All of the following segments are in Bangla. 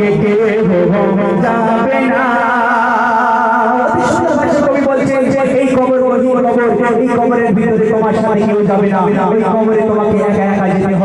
সঙ্গে কে যাবে না। এই কবর এই কবরের ভিতরে তোমার সাথে কেউ যাবে না। এই কবরে তোমাকে একা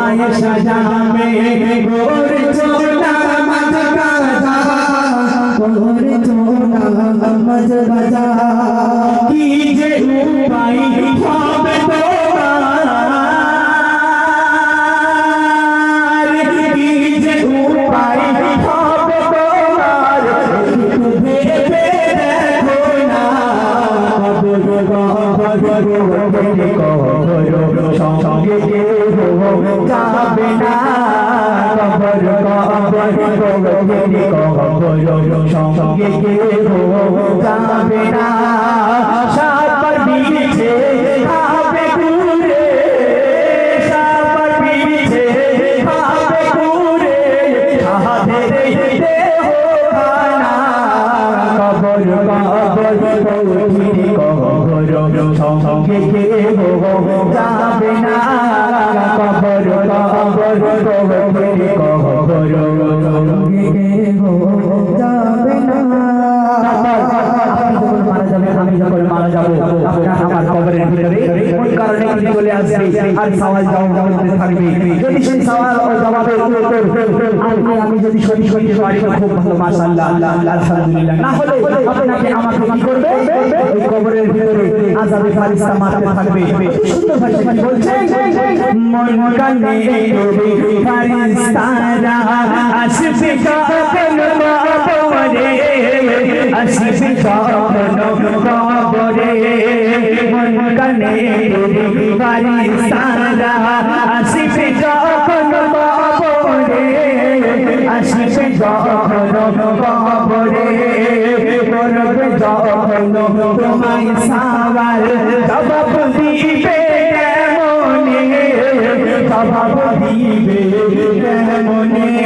আয়েশা জামে মাঝ গাজা ওরে চোনা মাঝ গাজা কবর সঙ্গে কেউ যাবে না কবর কবর কবর সঙ্গে কেউ যাবে না সঙ্গে কেউ যাবে না কবর কবর কবর সঙ্গে কেউ যাবে না মারা যাবে আমি যখন মারা যাব আপনার আমার কবরের ভিতরে কোন কারণে কি চলে আসবে আর সওয়াল জবাব থাকবে যদি সেই সওয়াল ও জবাবের উত্তর আমি আমি যদি সঠিক সঠিক পারি তো খুব ভালো, মাশাআল্লাহ আলহামদুলিল্লাহ। না হলে আপনাকে আমাকে কি করবে? ওই আযাবে ফারিস্তা মারতে থাকবে। সুন্দর ভাষায় কি বলছে কানে ডোবে ফারিস্তারা আসবে কখন কবরে, আসবে কখন কবরে। কানে ডোবে ফারিস্তারা আসবে কখন কবরে, আসবে যখন কবরে। করবে যখন তোমায় সাওয়াল জবাব দিবে কেমনে জবাব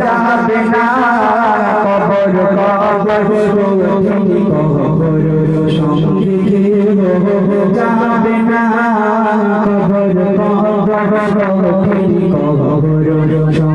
যাবে না কবর কবর কবর সঙ্গে যাবে না কবর কবর কবর